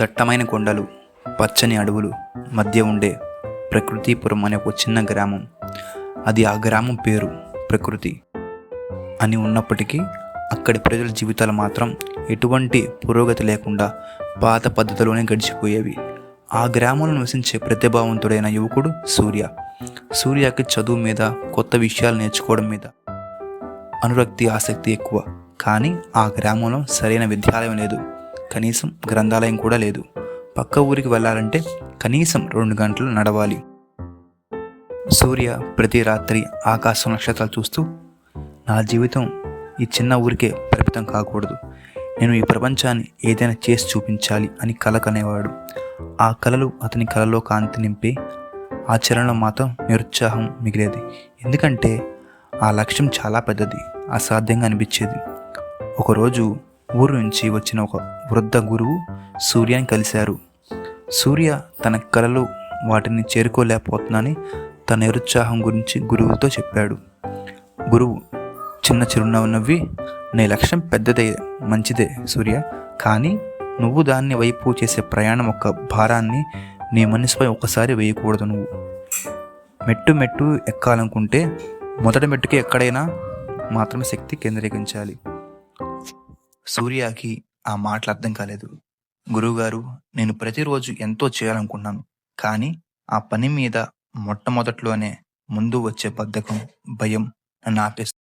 దట్టమైన కొండలు పచ్చని అడవులు మధ్య ఉండే ప్రకృతిపురం అనే ఒక చిన్న గ్రామం. అది ఆ గ్రామం పేరు ప్రకృతి. అని ఉన్నప్పటికీ అక్కడి ప్రజల జీవితాలు మాత్రం ఎటువంటి పురోగతి లేకుండా పాత పద్ధతిలోనే గడిచిపోయేవి. ఆ గ్రామంలో నివసించే ప్రతిభావంతుడైన యువకుడు సూర్య. సూర్యకి చదువు మీద కొత్త విషయాలు నేర్చుకోవడం మీద అనురక్తి ఆసక్తి ఎక్కువ. కానీ ఆ గ్రామంలో సరైన విద్యాలయం లేదు. కనీసం గ్రంథాలయం కూడా లేదు. పక్క ఊరికి వెళ్ళాలంటే కనీసం రెండు గంటలు నడవాలి. సూర్య ప్రతి రాత్రి ఆకాశం నక్షత్రాలు చూస్తూ నా జీవితం ఈ చిన్న ఊరికే పరిమితం కాకూడదు. నేను ఈ ప్రపంచాన్ని ఏదైనా చేసి చూపించాలి అని కల కనేవాడు. ఆ కలలు అతని కలలో కాంతి నింపి ఆచరణలో మాత్రం నిరుత్సాహం మిగిలేది. ఎందుకంటే ఆ లక్ష్యం చాలా పెద్దది అసాధ్యంగా అనిపించేది. ఒకరోజు ఊరు నుంచి వచ్చిన ఒక వృద్ధ గురువు సూర్యని కలిశారు. సూర్య తన కలలు వాటిని చేరుకోలేకపోతున్నానని తన నిరుత్సాహం గురించి గురువుతో చెప్పాడు. గురువు చిన్న చిరునవ్వు నవ్వి నీ లక్ష్యం పెద్దదే మంచిదే సూర్య కానీ నువ్వు దాన్ని వైపు చేసే ప్రయాణం ఒక భారాన్ని నీ మనసుపై ఒకసారి వేయకూడదు నువ్వు. మెట్టు మెట్టు ఎక్కాలనుకుంటే మొదటి మెట్టుకి ఎక్కడైనా మాత్రమే శక్తి కేంద్రీకరించాలి. సూర్యకి ఆ మాటలు అర్థం కాలేదు. గురువుగారు నేను ప్రతిరోజు ఎంతో చేయాలనుకున్నాను కానీ ఆ పని మీద మొట్టమొదట్లోనే ముందు వచ్చే బద్ధకం భయం నన్ను ఆపేస్తుంది.